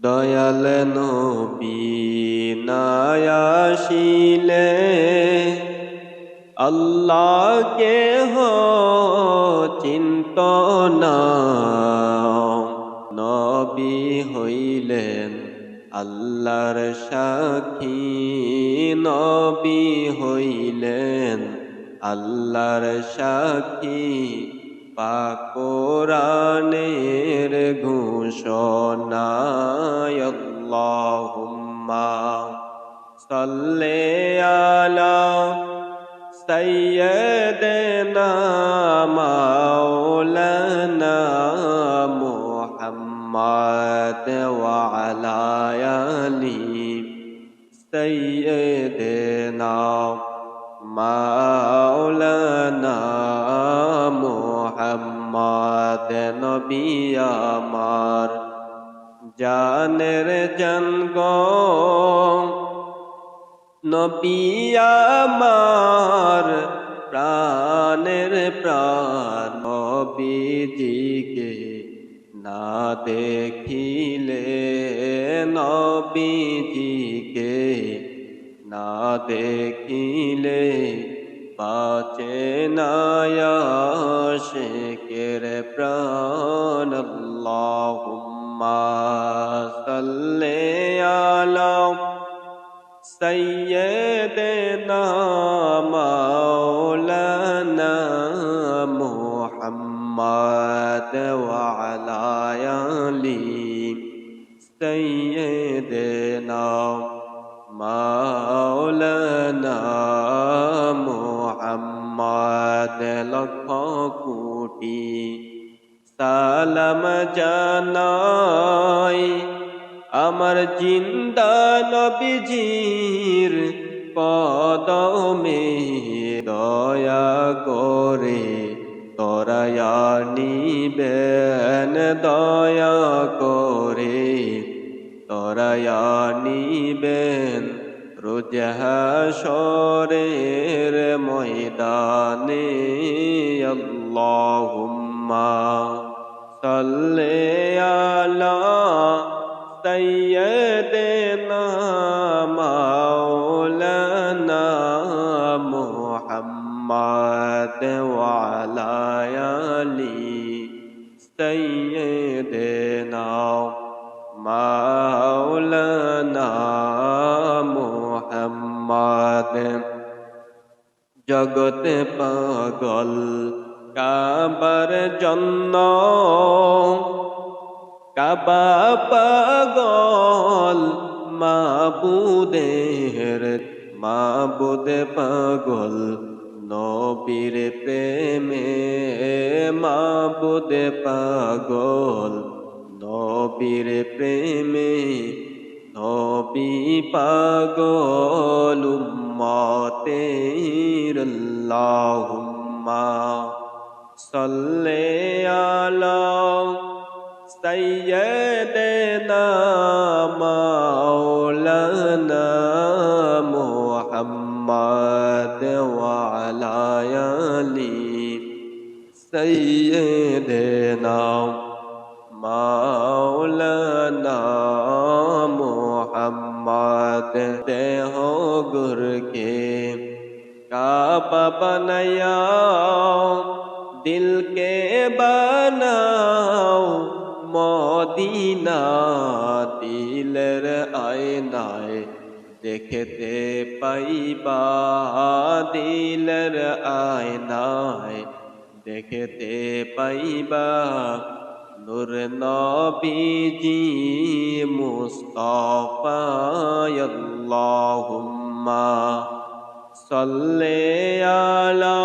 দয়াল নবী নায়াশিলে আল্লাহকে হো চিন্ত নবী হইলেন আল্লাহর সাক্ষী নবী হইলেন আল্লাহর সাক্ষী। পাকোরানের ঘোষণায় আল্লাহুম্মা সাল্লি আলা সাইয়্যিদিনা মাওলানা মুহাম্মদ ওয়া আলা আলি সাইয়্যিদিনা মাওলানা মুহাম্মদ নবী আমার। জানের জান গো প্রাণের প্রাণ নবীজিকে না দেখিলে নবীজিকে না দেখিলে বাঁচে না আশিকের প্রাণ আল্লাহুম্মা সাল্লি আলা সাইয়্যিদিনা মাওলানা মুহাম্মদ ওয়া আলা আলি সাইয়্যিদিনা লক্ষ কোটি। সালাম জানাই আমার জিন্দা নবীজির কদমে। দয়া করে তরায়া নিবেন, দয়া করে তরায়া নিবেন। রোজহাসরের ময়দানে আল্লাহুম্মা সাল্লি আলা سيدنا مولانا محمد وعلى آله سيدنا مولانا محمد জগতে পাগল কাবার জন্য। কাবা পাগল মাবুদের, মাবুদ পাগল নবীর প্রেমে। মাবুদ পাগল নবীর প্রেমে। নবী পাগল উম্মতের আল্লাহুম্মা। صلی علی سیدنا مولانا محمد وعلى علی سیدنا مولانا محمد دے ہو گر کے کا بنا কে বানাও মদিনা দিলের আয়নায়, দেখতে পাইবা দিলের আয়নায়, দেখতে পাইবা নূর নবীজি মুস্তাফা আল্লাহুম্মা, সাল্লি আলা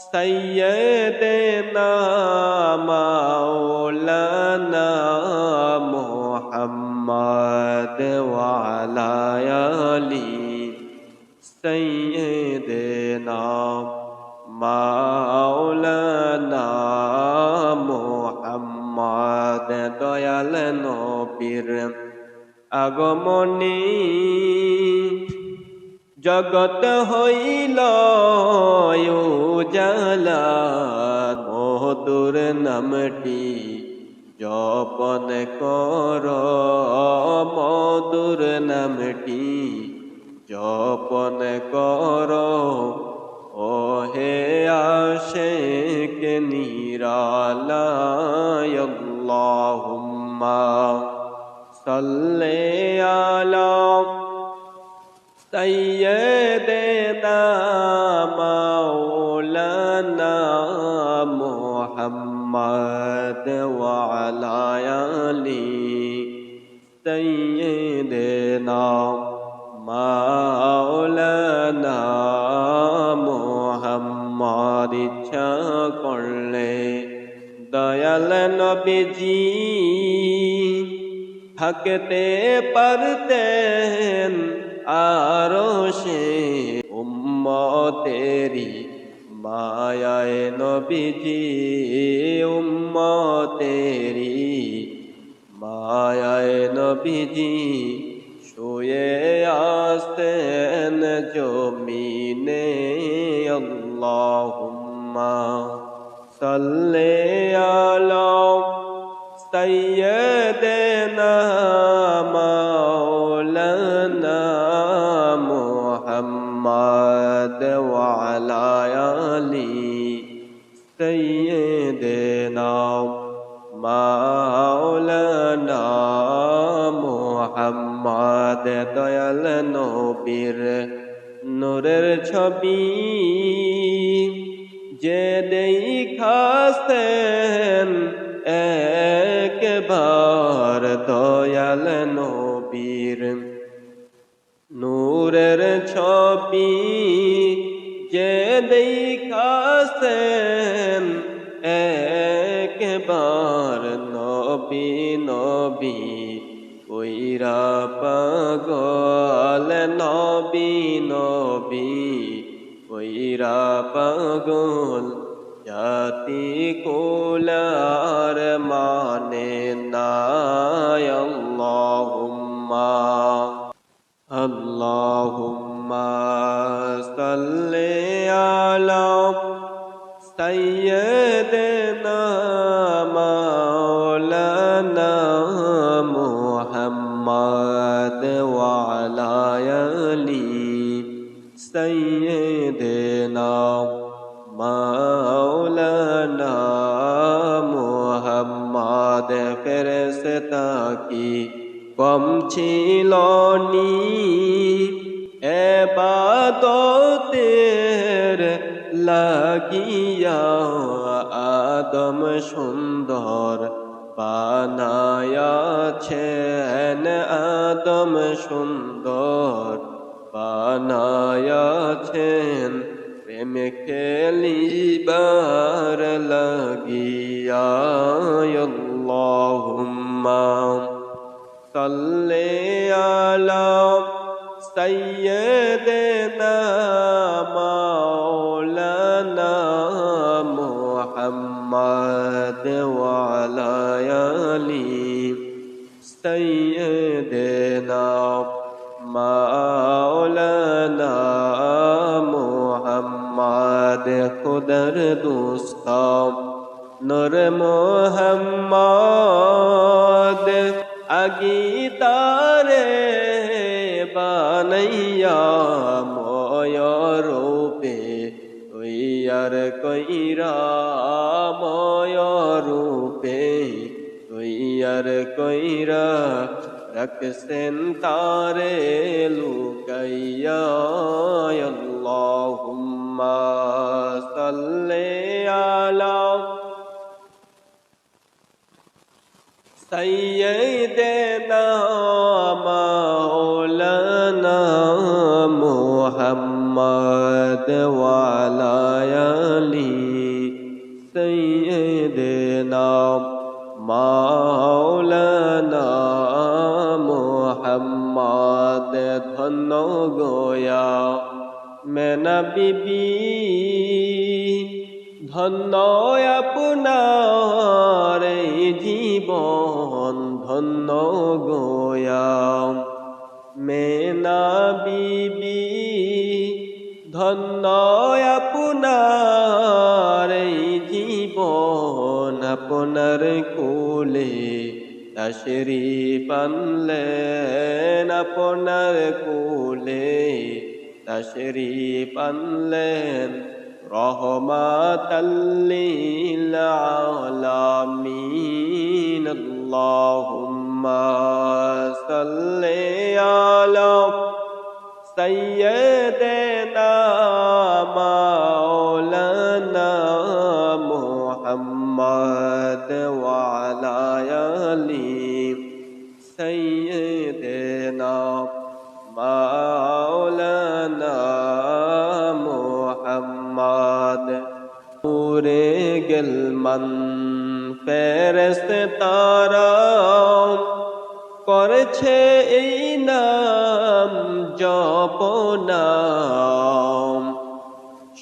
সৈয়দেনা মাওলানা মোহাম্মদ ওয়ালায়ালি সৈয়দেনা মাওলানা মোহাম্মদ দয়াল নবীর আগমনী জগত হইল জালা মধুর নামটি জপন কর, মধুর নামটি জপন কর। ও হে আশেক নিরালায়, আল্লাহুম্মা সাল্লি আলা سيدنا مولانا محمد وعلى آل سيدنا مولانا মোহাম্মদ ইচ্ছা করলে দয়াল নবীজি থাকতে পারতেন আরও সে উম্মতেরি মায়ায় নবীজি উম্মতেরি মায়ায় নবীজি শুয়ে আসতেন জমিনে। আল্লাহুম্মা সাল্লে আলা সাই ছবি। যে দেখাছেন একবার দয়াল নবীর। নূরের ছবি। যে দেখাছেন একবার নবী নবী কইরা পাগল। নবী নবী ওইরা পাগল জাতি কোলার মানে কম ছিল নি এবাদতের লাগিয়া আদম সুন্দর বানায়াছেন আদম সুন্দর বানায়াছেন প্রেম খেলিবার লাগিয়া সাল্লি আলা সাইয়্যিদিনা মাওলানা মুহাম্মদ ওয়া আলা আলি সাইয়্যিদিনা মাওলানা মুহাম্মদ খুদার দুস্তাম নূর আগি তারে বানাইয়া ময় রূপে তৈয়ার কইরা ময় রূপে তৈয়ার কইরা রাখছেন তারে লুকাইয়া। আল্লাহুম্মা সাল্লি আলা سيدنا مولانا محمد وعلى آل سيدنا مولانا محمد ধন্য গোয়া মেনা বিবি ধন্য আপনার জীবন, ধন্য গোয়াম। মেনা বিবি ধন্য আপনার জীবন, আপনার কোলে তশরিফ আনলেন আপনার কোলে তশরিফ আনলেন رحمة للعالمين. اللهم صل على سيدنا مولانا محمد وعلى آله পুরে গেল মন। ফেরস্ত তারা করছে এই নাম জপনাম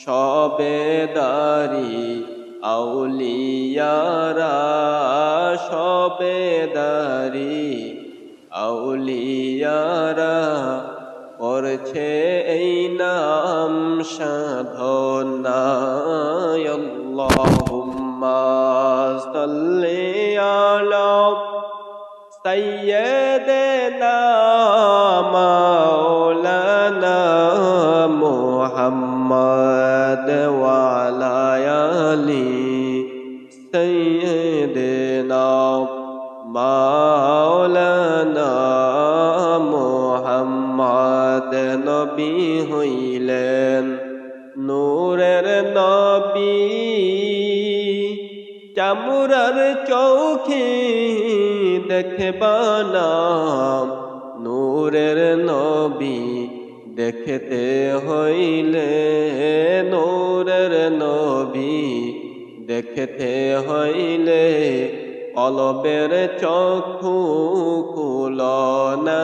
সবেদারি আউলিয়ারা সবেদারি আউলিয়ারা করছে এই নাম সাধনা اللهم صل على سيدنا مولانا محمد وعلى آله سيدنا مولانا محمد نبي هيل নবী। চামুরার চৌখে দেখবানা নূরের নবী দেখতে হইলে, নূরের নবী দেখতে হইলে, কলবের চক্ষু কুলনা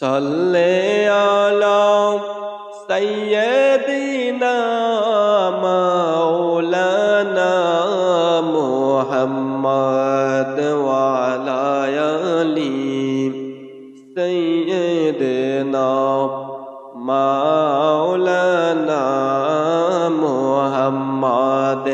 صلی علی سیدنا مولانا محمد وعلی علی سیدنا مولانا محمد